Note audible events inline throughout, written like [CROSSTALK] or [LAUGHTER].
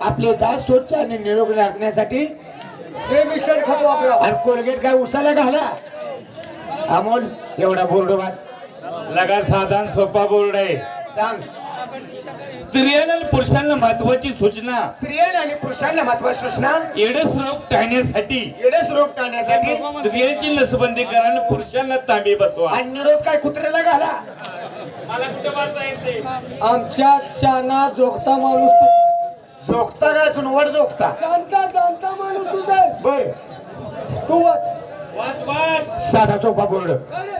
आपले दात स्वच्छ आणि निरोगी राखण्यासाठी हे मिशन खाऊ आपलं. आणि कोलगेट काय उसाला घाला. अमोल एवढा बोर्ड वाच. लगा साधा सोपा बोर्ड आहे. सांग. स्त्रियांना आणि पुरुषांना महत्वाची सूचना. स्त्रियांना आणि पुरुषांना महत्वाची सूचना. एडस रोग टाळण्यासाठी. एडस रोग टाळण्यासाठी. स्त्रियांची लसबंदी करा आणि पुरुषांना तांबे बसवा. आणि निरोध काय कुत्र्याला घाला. मला कुठे आमच्या शाना जोगता माणूस झोकता का चुनवड झोकता. जाणता जाणता माणूस तुझा बर. तू वाच. वाच वाच. साधा सोपा बोर्ड.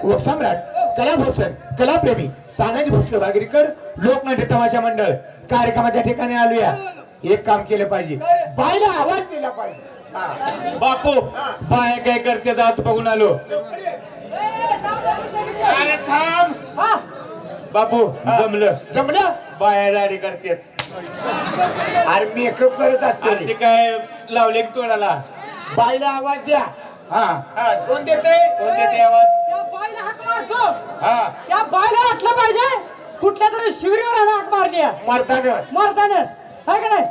व सम्राट कलाभूषण कलाप्रेमी तानाजी भोसले वागरीकर लोकनाट्य तमाशा मंडळ. कार्यक्रमाच्या ठिकाणी आलूया. एक काम केलं पाहिजे. बायला आवाज दिला पाहिजे. हा. बापू बाया काय करते दात बघून आलो. अरे थांब बापू जमलं. जमलं? बाया करते अरे मेकअप करत आणि ते असते काय लावले तोडाला? बायला आवाज द्या. हा. हा, कोण देते कोण देते आवाज? त्या बाईला हाक मारतो. हा. त्या बाईला वाटलं पाहिजे. कुठल्या तरी शिबिरीवर हाक मारली. आहे. मरताना मारताना आहे का नाही?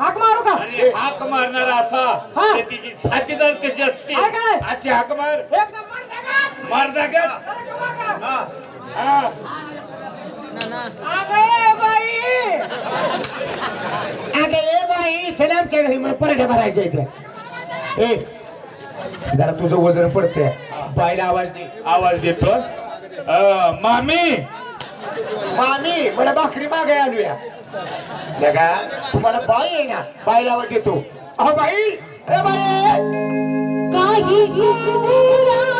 हाक मारू का? आणि हाक मारणारा असा. हा. ते तिची साथीदार कशी असते? आहे काय? अशी हाक मार. एक नंबर जगात. मार दागत चला का? हा. अगं अगं ए बाई चला आमच्या घरी मला पराठ्या भरायच्या इथे ए जरा तुझं वजन पडतंय. बाईला आवाज दे आवाज देतो. अं, मामी. मामी मला भाकरी मागाय आलूया लगा तुम्हाला बाई आहे ना बाईला आवाज देतो. अहो बाई ए बाई. काही कुबुराया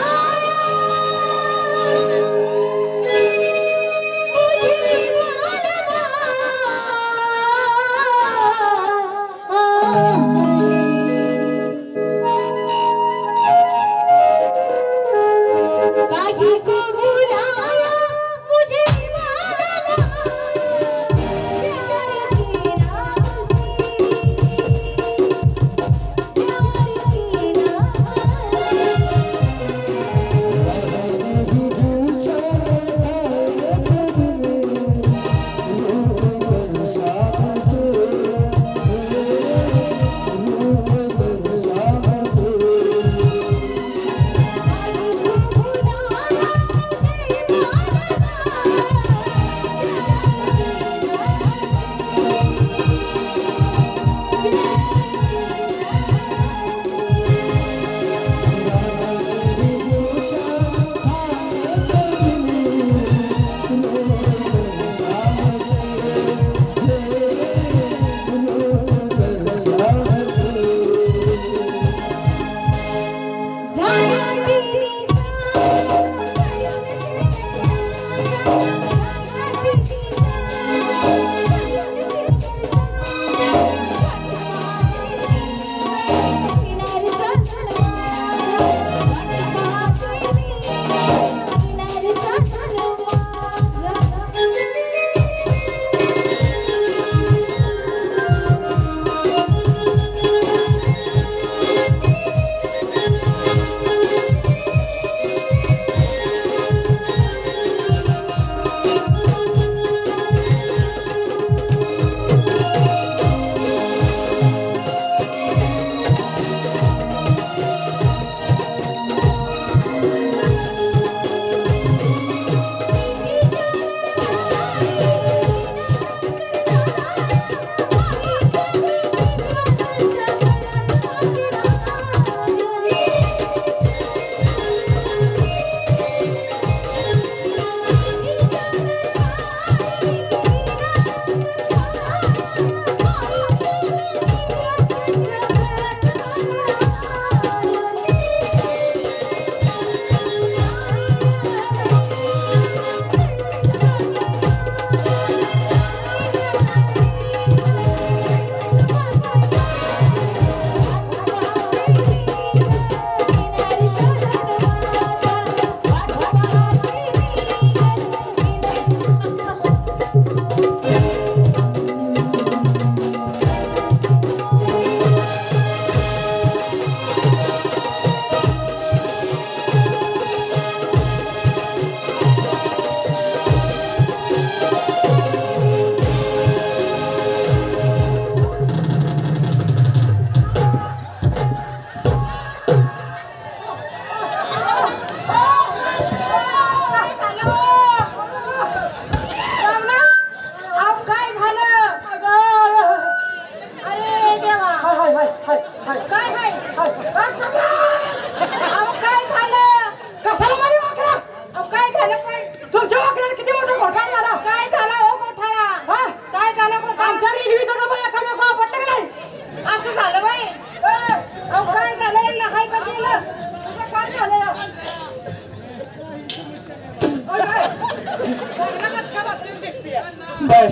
बाय.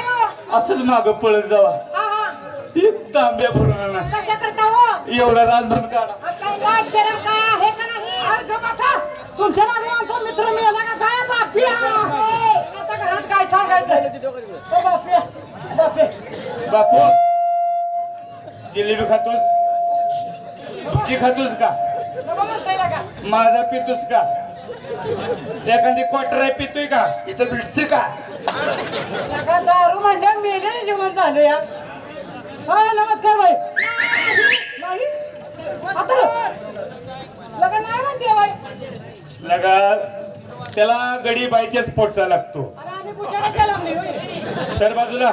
हो? असंच माग पळत जावा. ती तांब्या फुलणार हो? नाही एवढा राजभर काढा. तुमच्या नावे आमचा मित्र मिळाला का? काय बापी आता घरात काय सांगायचं? हो, बापू जिलेबी खातोस? तुझी खातोस का माझा पितोस का एखादी क्वार्टर आहे पितोय का? इथं भेटते का? दारू म्हणल्या मेले जेवण झालं या. हा नमस्कार बाई. नाही आता लगा नाही म्हणते बाई? लगा त्याला गडी बाईच्याच पोटचा लागतो. अरे आम्ही कुठे केला नाही सर बाजूला.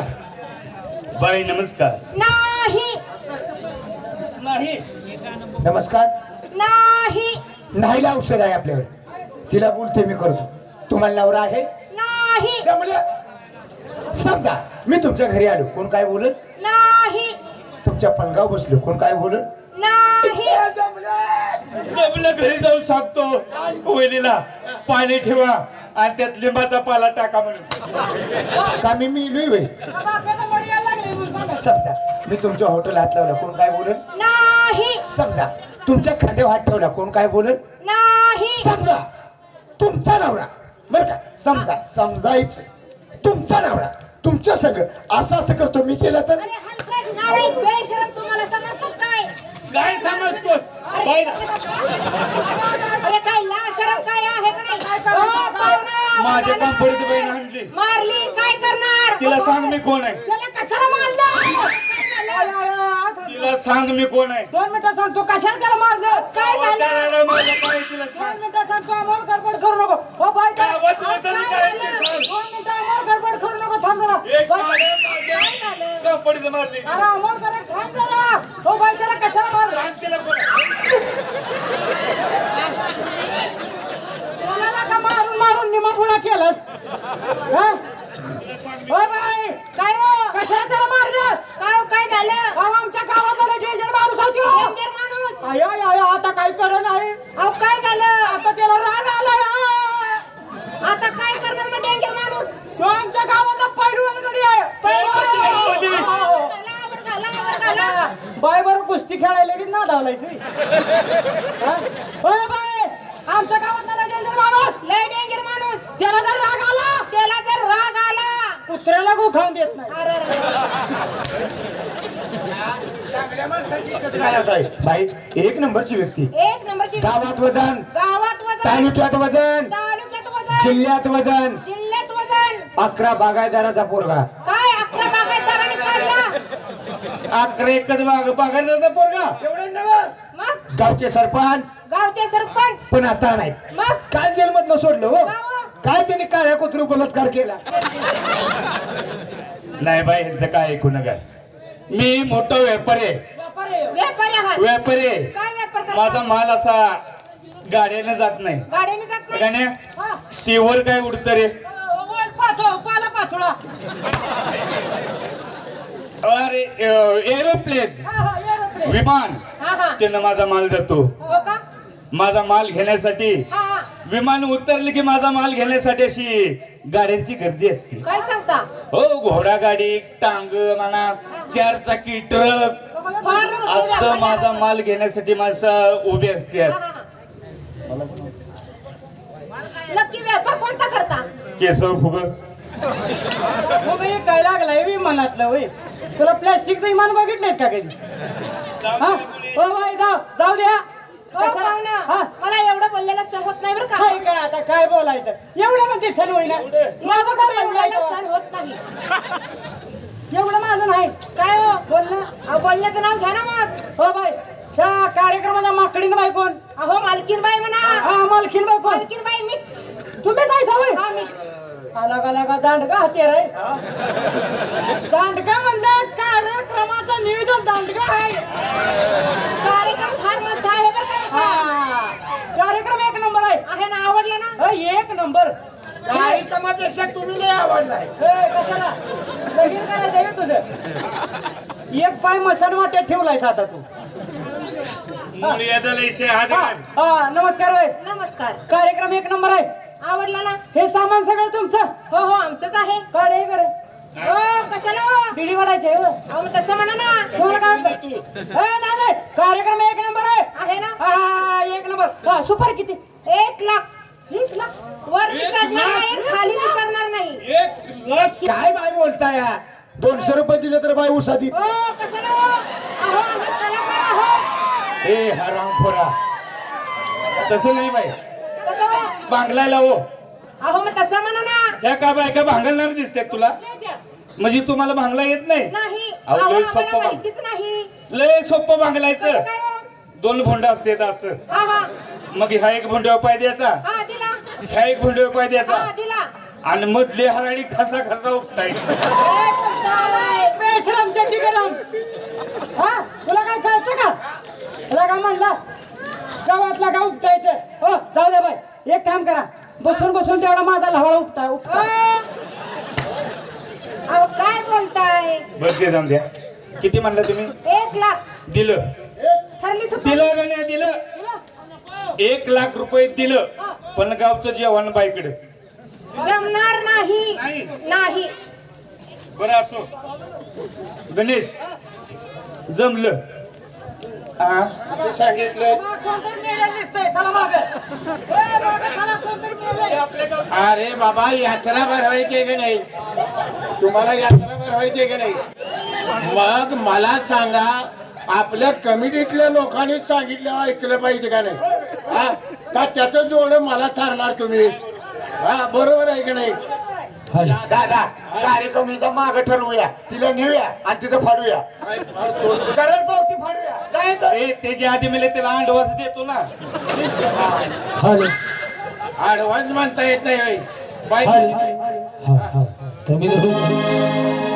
बाई नमस्कार. नाही. नाही. नमस्कार. नाही. नाहीला औषध आहे आपल्याकडे. तिला बोलते मी करतो. तुम्हाला नवरा आहे? नाही. त्यामुळे समजा मी तुमच्या घरी आलो. कोण काय बोलत नाही. तुमच्या पलगाव बसलो. कोण काय बोलत नाही. जमलं. घरी जाऊन सांगतो वहिनीला पाणी ठेवा आणि त्यात लिंबाचा पाला टाका म्हणून. का मी मी सांगा. समजा मी तुमच्या हॉटेल हात लावला. कोण काय बोलत नाही. समजा तुमच्या खांद्यावर हात ठेवला कोण काय बोलत नाही. समजा तुमचा नवरा बर का? समजा समजायचं. तुमचा नवरा तुमच्या संग असं असं करतो मी केलं तर? अरे हलकट नाराई बेशरम तुम्हाला समजतोस काय? काय समजतोस. बाई अरे काय ला शरम काय आहे का नाही? पाहुणा. माझ्या कंपनीची बहीण आणली. मारली काय करणार? तिला सांग मी कोण आहे. त्याला कशाला मारलं? तिला सांग मी कोण आहे. दोन मिनिटं सांगतो कशाला त्याला मारलं काय झालं? त्याला माझं काय तिला दोन सांग मिनिटं सांगतो आम्हाला गडबड करू नको. हो बाय काय गावात काय? वचन झालं? करायचं सांग. दोन मिनिटं आम्हाला गडबड करू नको थांब जरा. एक बाई, मागे, काय मागे. झालं? कंपनीचं मारली. अरे अमोल जरा थांब जरा. हो बाई त्याला कशाला मारलं सांग तिला कोण? आहे. मला नका मारून मारून निमापुणा केलंस? हा? होय बाई काय हो? कशाला त्याला मारलं काय हो, काय झालं अहो, आमच्या गावात आलं डेंजर माणूस. होतो डेंजर माणूस आय आय आय आता काय करत आहे अहो काय झालं? आता त्याला राग आलाय. आता काय करणार मग डेंजर माणूस? तो आमच्या गावाचा पैलवान गडी आहे. बाय बरं कुस्ती खेळायला लगेच ना धावलायची होय बाय आमच्या गावात डेंजर माणूस. लय डेंजर माणूस. त्याला जर राग आला त्याला जर राग आला. कुत्र्याला गो खाऊन देत नाही. काय होत आहे? बाई एक नंबरची व्यक्ती. एक नंबरची गावात वजन. गावात वजन. तालुक्यात वजन. तालुक्यात वजन. जिल्ह्यात वजन. जिल्ह्यात वजन. अकरा बागायदाराचा पोरगा. काय अकरा बागायतदारांनी काढला? अकरा एकच बाग बघायचा पोरगा. गावचे सरपंच. गावचे सरपंच. पण आता नाही. मग? काल जेलमधनं सोडलं हो. गावा. काय त्यांनी काळ्या कुत्रू बलात्कार केला? [LAUGHS] नाही बाई ह्यांचं काय ऐकू नका. मी मोठा व्यापारी आहे. व्यापारी? माझा माल असा गाड्याने जात नाही. हा. ती वर काय उडत रे? अरे एरोप्लेन. विमान. त्यानं माझा माल जातो. हो माझा माल घेण्यासाठी. विमान उतरले की माझा माल घेण्यासाठी अशी गाड्यांची गर्दी असते. काय सांगता? हो घोडा गाडी टांग म्हणा. चार चाकी ट्रक? असं माझा माल घेण्यासाठी माणसं उभी असते नक्की व्यापार कोणता करता? केसव फुग. हो काय लागलाय विमानातलं होय तुला प्लॅस्टिकचं विमान बघितलंयस का कधी? हा? हो बाई जाऊ जाऊ द्या. कशाला? हा? मला एवढं बोललेलं सहत नाही बरं का? काय काय आता काय बोलायचं? एवढं म्हणते सण होईना. माझं काय बोलायचं सण होत नाही एवढं माझं नाही काय हो बोलणं अहो, बोलण्याचं नाव घ्या ना मग हो बाई ह्या कार्यक्रमाच्या माकडीन बाई कोण? अहो मालकीन बाई म्हणा. हा मालकीन बाई कोण? मालकीन बाई मी. तुम्ही जायचा होय? हा मी. आला का लागा दांडगा हाते रे दांडगा म्हणलं कार्यक्रमाचं नियोजन दांडगा आहे. कार्यक्रम फार मोठा आहे बरं का हा. कार्यक्रम एक नंबर आहे. आहे ना आवडलं ना? हा, एक नंबर. कार्यक्रमापेक्षा तुम्ही लय आवडलाय. हे, कशाला? लगीन करायचं आहे तुझं? एक पाय मसान वाट्यात ठेवलायस आता तू. हा, नमस्कार होय. नमस्कार. कार्यक्रम एक नंबर आहे. आवडला ना? हे सामान सगळं तुमचं? हो हो आमचंच आहे. काढे करे हो कशाला हो? बिडी वाढायचे हो. अहो, मग तसं म्हणा ना. तुम्हाला काय वाटतं? ए, नाही नाही. कार्यक्रम एक नंबर आहे. आहे ना? हा, हा, एक नंबर. हा, सुपर किती? एक लाख. एक लाख? वर विसरणार नाही खाली विसरणार नाही. काय बाय बोलताय? या? दोनशे रुपये दिले तर बाय उसादी. हो? हे हरामखोरा तसं नाही बाई. हो? बांगलायला हो. अहो मग तसं म्हणा ना. त्या का बायका भांगलणार दिसतात तुला? म्हणजे तुम्हाला भांगला येत नाही? नाही. अहो, अहो लय आम्हाला सोपं बा. माहितीच नाही. लय सोपं भांगलायचं काय हो? दोन भोंड असतात असं. हा हा. मग ह्या एक भोंड्यावर पाय द्यायचा. हा दिला. ह्या एक भोंड्यावर पाय द्यायचा. हा दिला. आणि मधले हराळी खसा खसा उपटायचा. ए, बोलताय. बेशरम चड्डी हा तुला काय कळतं का तुला काय म्हणला गावातला गाव उपटायचं हो जाऊ दे बाई एक काम करा बसून बसून तेवढा माझा लहळा उपटा अ, उपटा अहो काय बोलताय बस ते जाऊन द्या किती म्हणलं तुम्ही एक लाख दिलं ठरली सुपारी. दिलं का नाही दिलं एक लाख रुपये दिलं पण गावचं जेवण बाईकडे जमणार नाही नाही. नाही बरं असो. गणेश जमलं. सांगितलं अरे बाबा यात्रा भरवायची की नाही? तुम्हाला यात्रा भरवायची की नाही? मग मला सांगा आपल्या कमिटीतल्या लोकांनीच सांगितलं ऐकलं पाहिजे का नाही? हा? का त्याचं जोड मला ठरणार तुम्ही? हा बरोबर आहे की नाही? दादा कार्यक्रमीचा माग ठरवूया. तिला नेऊया आणि तिचं फाडूया. कारण पावती फाडूया. जायचं. ए त्याच्या आधी मला त्याला अंडवास देतो ना. ऍडव्हान्स म्हणता येत नाही तुम्ही